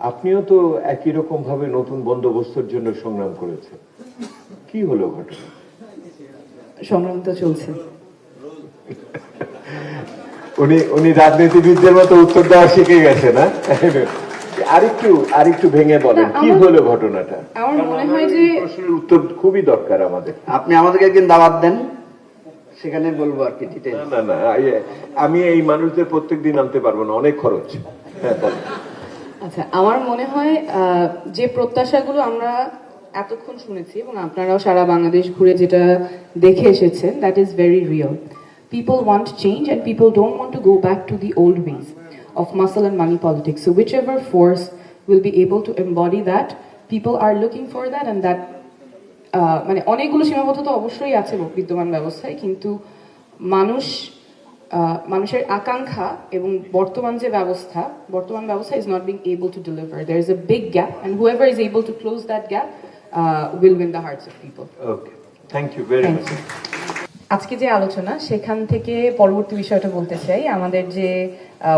আপনিও তো একই রকম ভাবে নতুন বন্দোবস্তের জন্য সংগ্রাম করেছেন। কি হলো ঘটনা? সংগ্রাম তো চলছে। উনি উনি রাজনীতিবিদদের মতো উত্তর দেওয়া শিখে গেছে না আরেকটু আরেকটু ভেঙে বলেন কি হলো ঘটনাটা? আমার মনে হয় যে প্রশ্নের উত্তর খুবই দরকার আমাদের। আপনি আমাদেরকে একদিন দাওয়াত দেন সেখানে বলব আর কি না না না আমি এই মানুষদের প্রত্যেক দিন আনতে পারব না অনেক খরচ। হ্যাঁ। আচ্ছা আমার মনে হয় যে প্রত্যাশাগুলো আমরা এতক্ষণ শুনেছি এবং আপনারাও সারা বাংলাদেশ ঘুরে যেটা দেখে এসেছেন that is very real people want change and people don't want to go back to the old ways of muscle and money politics so whichever force will be able to embody that people are looking for that and that মানে অনেকগুলো সীমাবদ্ধতা অবশ্যই আছে বিদ্যমান ব্যবস্থায়, কিন্তু মানুষ মানুষের আকাঙ্ক্ষা এবং বর্তমান যে ব্যবস্থা বর্তমান ব্যবস্থা is not being able to deliver there is a big gap and whoever is able to close that gap will win the hearts of people okay thank you very much আজকে যে আলোচনা সেখান থেকে পরবর্তী বিষয়টা বলতে চাই। আমাদের যে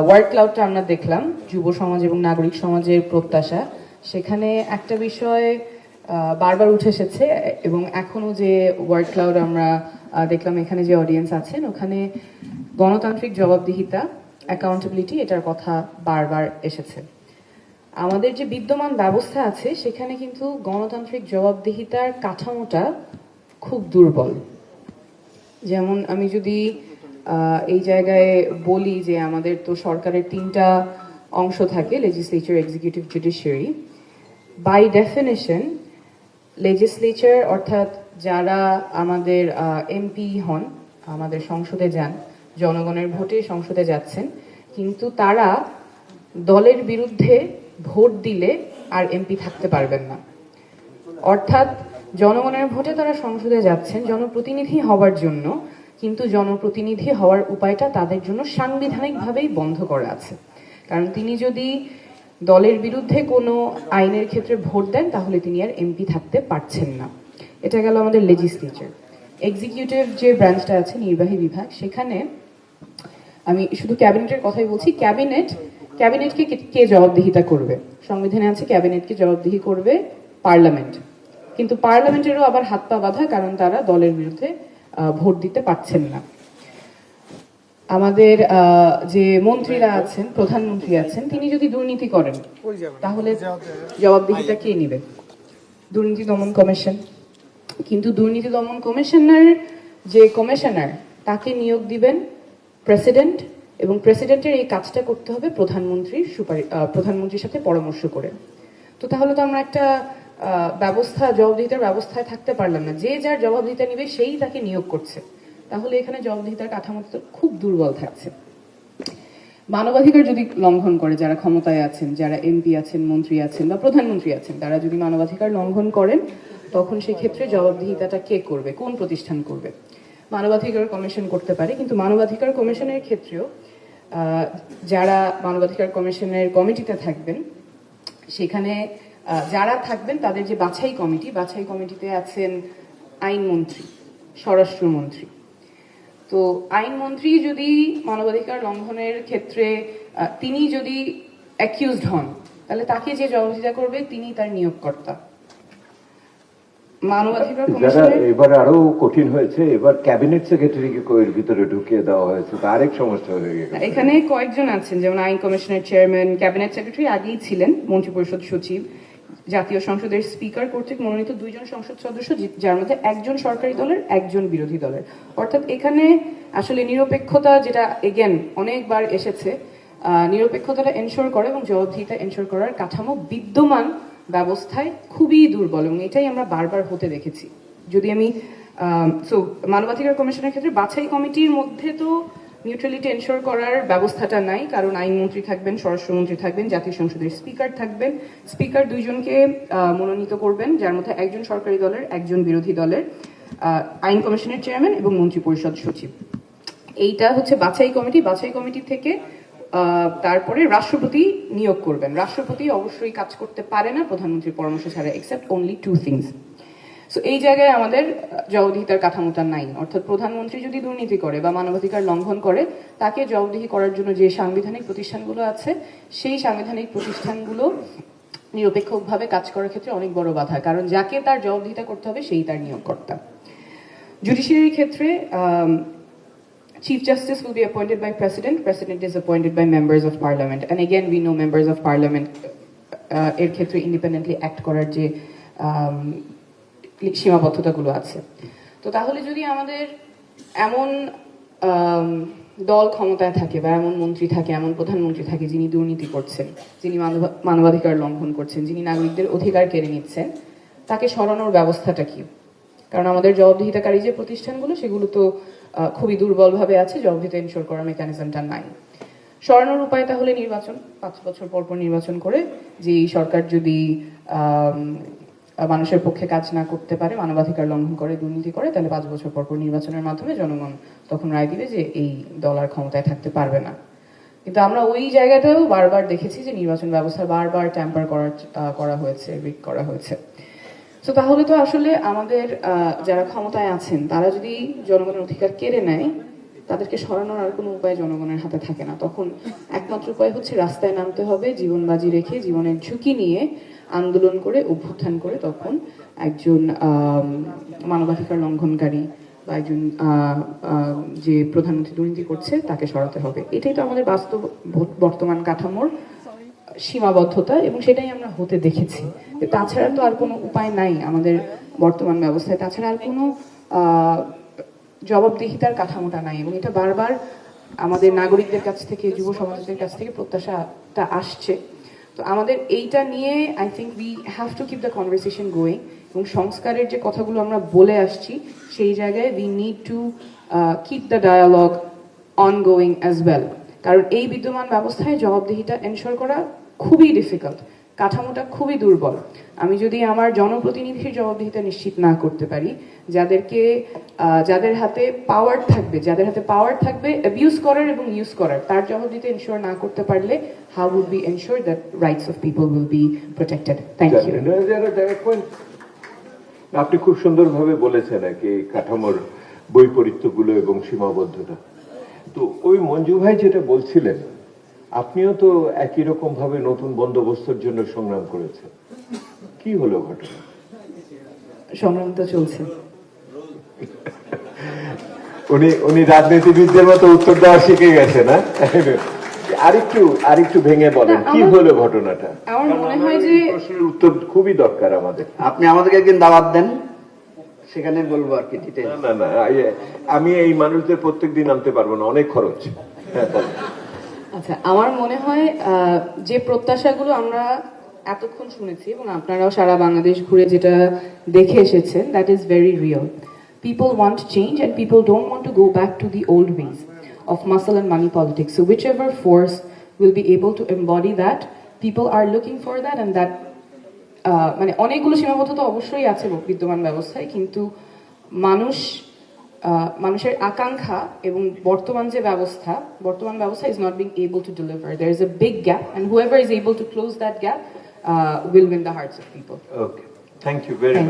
ওয়ার্ড ক্লাউডটা আমরা দেখলাম যুব সমাজ এবং নাগরিক সমাজের প্রত্যাশা সেখানে একটা বিষয় বারবার উঠে এসেছে এবং এখনও যে ওয়ার্ড ক্লাউড আমরা দেখলাম এখানে যে অডিয়েন্স আছেন ওখানে গণতান্ত্রিক জবাবদিহিতা অ্যাকাউন্টেবিলিটি এটার কথা বারবার এসেছে। আমাদের যে বিদ্যমান ব্যবস্থা আছে, সেখানে কিন্তু গণতান্ত্রিক জবাবদিহিতার কাঠামোটা খুব দুর্বল। যেমন আমি যদি এই জায়গায় বলি যে আমাদের তো সরকারের তিনটা অংশ থাকে legislature executive judiciary by definition legislature অর্থাৎ যারা আমাদের এমপি হন, আমাদের সংসদে যান জনগণের ভোটে সংসদে যাচ্ছেন, কিন্তু তারা দলের বিরুদ্ধে ভোট দিলে আর এমপি থাকতে পারবেন না। অর্থাৎ জনগণের ভোটে তারা সংসদে যাচ্ছেন জনপ্রতিনিধি হওয়ার জন্য, কিন্তু জনপ্রতিনিধি হওয়ার উপায়টা তাদের জন্য সাংবিধানিকভাবেই বন্ধ করা আছে। কারণ তিনি যদি দলের বিরুদ্ধে কোনো আইনের ক্ষেত্রে ভোট দেন, তাহলে তিনি আর এমপি থাকতে পারছেন না। এটা গেল আমাদের লেজিসলেচার এক্সিকিউটিভ যে ব্রাঞ্চটা আছে, নির্বাহী বিভাগ, সেখানে আমি শুধু ক্যাবিনেটের কথাই বলছি, ক্যাবিনেট, ক্যাবিনেটকে কে- জবাবদিহিতা করবে? সংবিধানে আছে ক্যাবিনেটকে জবাবদিহি করবে পার্লামেন্ট। কিন্তু পার্লামেন্টেরও আবার হাত পা বাঁধা, কারণ তারা দলের বিরুদ্ধে ভোট দিতে পারছেন না। আমাদের যে মন্ত্রীরা আছেন, প্রধানমন্ত্রী আছেন, তিনি যদি দুর্নীতি করেন, তাহলে জবাবদিহিতা কে নেবে? দুর্নীতি দমন কমিশন। কিন্তু দুর্নীতি দমন কমিশনার, যে কমিশনার, তাকে নিয়োগ দিবেন প্রেসিডেন্ট এবং প্রেসিডেন্টের এই কাজটা করতে হবে প্রধানমন্ত্রীর সুপারি প্রধানমন্ত্রীর সাথে পরামর্শ করে। তো তাহলে তো আমরা একটা ব্যবস্থা, জবাবদিহিতার ব্যবস্থায় থাকতে পারলাম না। যে যার জবাবদিহিতা নিবে সেই তাকে নিয়োগ করছে। তাহলে এখানে জবাবদিহিতার কাঠামো খুব দুর্বল থাকছে। মানবাধিকার যদি লঙ্ঘন করে যারা ক্ষমতায় আছেন, যারা এমপি আছেন, মন্ত্রী আছেন বা প্রধানমন্ত্রী আছেন, তারা যদি মানবাধিকার লঙ্ঘন করেন, তখন সেক্ষেত্রে জবাবদিহিতাটা কে করবে? কোন প্রতিষ্ঠান করবে? মানবাধিকার কমিশন করতে পারে, কিন্তু মানবাধিকার কমিশনের ক্ষেত্রেও যারা মানবাধিকার কমিশনের কমিটিতে থাকবেন, সেখানে যারা থাকবেন তাদের যে বাছাই কমিটি, বাছাই কমিটিতে আছেন আইনমন্ত্রী, স্বরাষ্ট্রমন্ত্রী। তো আইনমন্ত্রী যদি মানবাধিকার লঙ্ঘনের ক্ষেত্রে তিনি যদি অ্যাকিউজড হন, তাহলে তাকে যে জবাবদিহিতা করবে, তিনি তার নিয়োগকর্তা। মানবাধিকার যারা এবার আরও কঠিন হয়েছে এবার ক্যাবিনেট সেক্রেটারিকে এর ভিতরে ঢুকিয়ে দেওয়া হয়েছে তা আরেক সমস্যা হয়ে গেছে। এখানে কয়েকজন আছেন যেমন আইন কমিশনের চেয়ারম্যান ক্যাবিনেট সেক্রেটারি আগেই ছিলেন সচিব জাতীয় সংসদের স্পিকার কর্তৃক মনোনীত দুইজন সংসদ সদস্য যার মধ্যে একজন সরকারি দলের একজন বিরোধী দলের। অর্থাৎ এখানে আসলে নিরপেক্ষতা যেটা এগেন অনেকবার এসেছে আহ, নিরপেক্ষতাটা এনশোর করে এবং জবাবদিহিতা এনশোর করার কাঠামো বিদ্যমান ব্যবস্থায় খুবই দুর্বল এবং এটাই আমরা বারবার হতে দেখেছি। যদি আমি সো মানবাধিকার কমিশনের ক্ষেত্রে বাছাই কমিটির মধ্যে তো নিউট্রালিটি এনশোর করার ব্যবস্থাটা নাই, কারণ আইনমন্ত্রী থাকবেন, স্বরাষ্ট্রমন্ত্রী থাকবেন, জাতীয় সংসদের স্পিকার থাকবেন। স্পিকার দুইজনকে মনোনীত করবেন, যার মধ্যে একজন সরকারি দলের, একজন বিরোধী দলের আইন কমিশনের চেয়ারম্যান এবং মন্ত্রী পরিষদ সচিব। এইটা হচ্ছে বাছাই কমিটি। বাছাই কমিটি থেকে তারপরে রাষ্ট্রপতি নিয়োগ করবেন। রাষ্ট্রপতি অবশ্যই কাজ করতে পারে না, প্রধানমন্ত্রীর পরামর্শ ছাড়া except only two things so এই জায়গায় আমাদের জবাবদিহিতার কাঠামোটা নাই। অর্থাৎ প্রধানমন্ত্রী যদি দুর্নীতি করে বা মানবাধিকার লঙ্ঘন করে, তাকে জবাবদিহি করার জন্য যে সাংবিধানিক প্রতিষ্ঠানগুলো আছে, সেই সাংবিধানিক প্রতিষ্ঠানগুলো নিরপেক্ষভাবে কাজ করার ক্ষেত্রে অনেক বড় বাধা। কারণ যাকে তার জবাবদিহিতা করতে হবে, সেই তার নিয়োগকর্তা। জুডিশিয়ারির ক্ষেত্রে Chief Justice will be appointed by President. President is appointed by members of Parliament. And again, we know members of Parliament uh, এর ক্ষেত্রে ইন্ডিপেন্ডেন্টলি অ্যাক্ট করার যে um, সীমাবদ্ধতাগুলো আছে তো তাহলে যদি আমাদের এমন um, দল ক্ষমতায় থাকে বা এমন মন্ত্রী থাকে এমন প্রধানমন্ত্রী থাকে যিনি দুর্নীতি করছেন যিনি মানব- মানবাধিকার লঙ্ঘন করছেন যিনি নাগরিকদের অধিকার কেড়ে নিচ্ছেন তাকে সরানোর ব্যবস্থাটা কি কারণ আমাদের জবাবদিহিতাকারী যে প্রতিষ্ঠানগুলো সেগুলো তো খুবই দুর্বলভাবে আছে জবাবদিহিতা ইনশোর করার মেকানিজমটা নাই। সরানোর উপায় তাহলে নির্বাচন পাঁচ বছর পর পর নির্বাচন করে যে সরকার যদি মানুষের পক্ষে কাজ না করতে পারে মানবাধিকার লঙ্ঘন করে দুর্নীতি করে তাহলে পাঁচ বছর পর পর নির্বাচনের মাধ্যমে জনগণ তখন রায় দিবে যে এই দল আর ক্ষমতায় থাকতে পারবে না। কিন্তু আমরা ওই জায়গাটাও বারবার দেখেছি যে নির্বাচন ব্যবস্থা বারবার ট্যাম্পার আহ, করা হয়েছে রিক করা হয়েছে। তো তাহলে তো আসলে আমাদের যারা ক্ষমতায় আছেন, তারা যদি জনগণের অধিকার কেড়ে নেয়, তাদেরকে সরানোর আর কোনো উপায় জনগণের হাতে থাকে না। তখন একমাত্র উপায় হচ্ছে রাস্তায় নামতে হবে, জীবন বাজি রেখে জীবনের ঝুঁকি নিয়ে আন্দোলন করে, অভ্যুত্থান করে তখন একজন মানবাধিকার লঙ্ঘনকারী বা একজন যে প্রধানমন্ত্রী দুর্নীতি করছে, তাকে সরাতে হবে। এটাই তো আমাদের বাস্তব বর্তমান কাঠামোর সীমাবদ্ধতা এবং সেটাই আমরা হতে দেখেছি। তাছাড়া তো আর কোনো উপায় নাই আমাদের বর্তমান ব্যবস্থায়। তাছাড়া আর কোনো জবাবদিহিতার কাঠামোটা নাই এবং এটা বারবার আমাদের নাগরিকদের কাছ থেকে, যুব সমাজের কাছ থেকে প্রত্যাশাটা আসছে। তো আমাদের এইটা নিয়ে I think we have to keep the conversation going এবং সংস্কারের যে কথাগুলো আমরা বলে আসছি, সেই জায়গায় we need to keep the dialogue ongoing as well কারণ এই বিদ্যমান ব্যবস্থায় জবাবদিহিতা এনশোর করা খুবই ডিফিকাল্ট কাঠামোটা খুবই দুর্বল। আমি যদি আমার জনপ্রতিনিধির জবাবদিহিতা নিশ্চিত না করতে পারি যাদেরকে যাদের হাতে পাওয়ার থাকবে যাদের হাতে পাওয়ার থাকবে অ্যাবিউজ করার এবং ইউজ করার তার জবাবদিহিতা এনশোর না করতে পারলে how would be ensure that rights of people will be protected thank you আপনি খুব সুন্দরভাবে বলেছেন আর কি কাঠামোর বৈপরীত্যগুলো এবং সীমাবদ্ধতা। তো ওই মঞ্জু ভাই যেটা বলছিলেন আপনিও তো একই রকম ভাবে নতুন বন্দোবস্তের জন্য সংগ্রাম করেছেন। কি হলো ঘটনা? সংগ্রাম তো চলছে। উনি উনি রাজনীতিবিদদের মতো উত্তর দেওয়া শিখে গেছে না আরেকটু আরেকটু ভেঙে বলেন কি হলো ঘটনাটা? আমার মনে হয় যে- প্রশ্নের উত্তর খুবই দরকার আমাদের। আপনি আমাদেরকে একদিন দাওয়াত দেন। সেখানে বলব আর কি ডিটেল না না না আমি এই মানুষদের প্রত্যেকদিন আনতে পারব না অনেক খরচ। হ্যাঁ আচ্ছা আমার মনে হয় যে প্রত্যাশাগুলো আমরা এতক্ষণ শুনেছি এবং আপনারাও সারা বাংলাদেশ ঘুরে যেটা দেখে এসেছেন that is very real people want change and people don't want to go back to the old ways of muscle and money politics so whichever force will be able to embody that people are looking for that and that মানে অনেকগুলো সীমাবদ্ধতা অবশ্যই আছে বিদ্যমান ব্যবস্থায় কিন্তু মানুষ মানুষের আকাঙ্ক্ষা এবং বর্তমান যে ব্যবস্থা বর্তমান ব্যবস্থা is not being able to deliver there is a big gap and whoever is able to close that gap will win the hearts of people okay thank you very